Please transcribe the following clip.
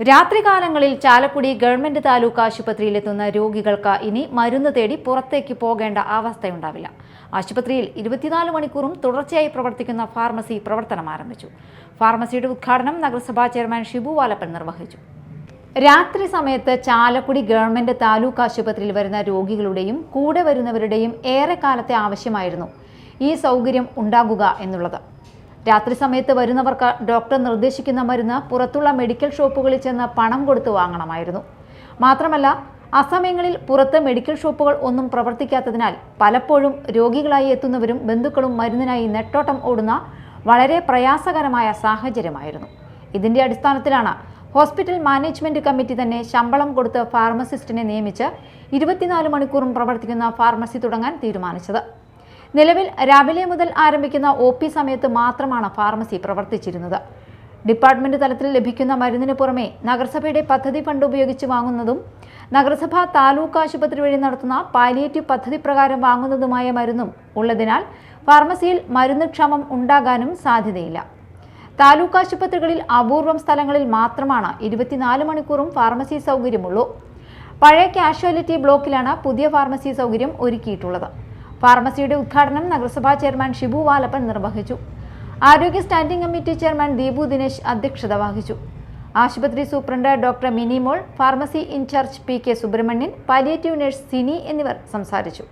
രാത്രികാലങ്ങളിൽ ചാലക്കുടി ഗവൺമെന്റ് താലൂക്ക് ആശുപത്രിയിലെത്തുന്ന രോഗികൾക്ക് ഇനി മരുന്ന് തേടി പുറത്തേക്ക് പോകേണ്ട അവസ്ഥയുണ്ടാവില്ല. ആശുപത്രിയിൽ ഇരുപത്തിനാല് മണിക്കൂറും തുടർച്ചയായി പ്രവർത്തിക്കുന്ന ഫാർമസി പ്രവർത്തനം ആരംഭിച്ചു. ഫാർമസിയുടെ ഉദ്ഘാടനം നഗരസഭാ ചെയർമാൻ ഷിബു വാലപ്പൻ നിർവഹിച്ചു. രാത്രി സമയത്ത് ചാലക്കുടി ഗവൺമെന്റ് താലൂക്ക് ആശുപത്രിയിൽ വരുന്ന രോഗികളുടെയും കൂടെ വരുന്നവരുടെയും ഏറെക്കാലത്തെ ആവശ്യമായിരുന്നു ഈ സൗകര്യം ഉണ്ടാകുക എന്നുള്ളത്. രാത്രി സമയത്ത് വരുന്നവർക്ക് ഡോക്ടർ നിർദ്ദേശിക്കുന്ന മരുന്ന് പുറത്തുള്ള മെഡിക്കൽ ഷോപ്പുകളിൽ ചെന്ന് പണം കൊടുത്തു വാങ്ങണമായിരുന്നു. മാത്രമല്ല അസമയങ്ങളിൽ പുറത്ത് മെഡിക്കൽ ഷോപ്പുകൾ ഒന്നും പ്രവർത്തിക്കാത്തതിനാൽ പലപ്പോഴും രോഗികളായി എത്തുന്നവരും ബന്ധുക്കളും മരുന്നിനായി നെട്ടോട്ടം ഓടുന്ന വളരെ പ്രയാസകരമായ സാഹചര്യമായിരുന്നു. ഇതിന്റെ അടിസ്ഥാനത്തിലാണ് ഹോസ്പിറ്റൽ മാനേജ്മെന്റ് കമ്മിറ്റി തന്നെ ശമ്പളം കൊടുത്ത് ഫാർമസിസ്റ്റിനെ നിയമിച്ച് ഇരുപത്തിനാല് മണിക്കൂറും പ്രവർത്തിക്കുന്ന ഫാർമസി തുടങ്ങാൻ തീരുമാനിച്ചത്. നിലവിൽ രാവിലെ മുതൽ ആരംഭിക്കുന്ന ഒ പി സമയത്ത് മാത്രമാണ് ഫാർമസി പ്രവർത്തിച്ചിരുന്നത്. ഡിപ്പാർട്ട്മെന്റ് തലത്തിൽ ലഭിക്കുന്ന മരുന്നിന് പുറമെ നഗരസഭയുടെ പദ്ധതി ഫണ്ട് ഉപയോഗിച്ച് വാങ്ങുന്നതും നഗരസഭ താലൂക്ക് ആശുപത്രി വഴി നടത്തുന്ന പാലിയേറ്റീവ് പദ്ധതി പ്രകാരം വാങ്ങുന്നതുമായ മരുന്നും ഉള്ളതിനാൽ ഫാർമസിയിൽ മരുന്ന് ക്ഷാമം ഉണ്ടാകാനും സാധ്യതയില്ല. താലൂക്ക് ആശുപത്രികളിൽ അപൂർവം സ്ഥലങ്ങളിൽ മാത്രമാണ് ഇരുപത്തിനാല് മണിക്കൂറും ഫാർമസി സൗകര്യമുള്ളൂ. പഴയ കാഷ്വാലിറ്റി ബ്ലോക്കിലാണ് പുതിയ ഫാർമസി സൗകര്യം ഒരുക്കിയിട്ടുള്ളത്. ഫാർമസിയുടെ ഉദ്ഘാടനം നഗരസഭാ ചെയർമാൻ ഷിബു വാലപ്പൻ നിർവഹിച്ചു. ആരോഗ്യ standing committee chairman Deepu Dinesh അധ്യക്ഷത വഹിച്ചു. ആശുപത്രി superintendent doctor Minimol pharmacy incharge P K Subramanian palliative nurse Sini എന്നിവർ സംസാരിച്ചു.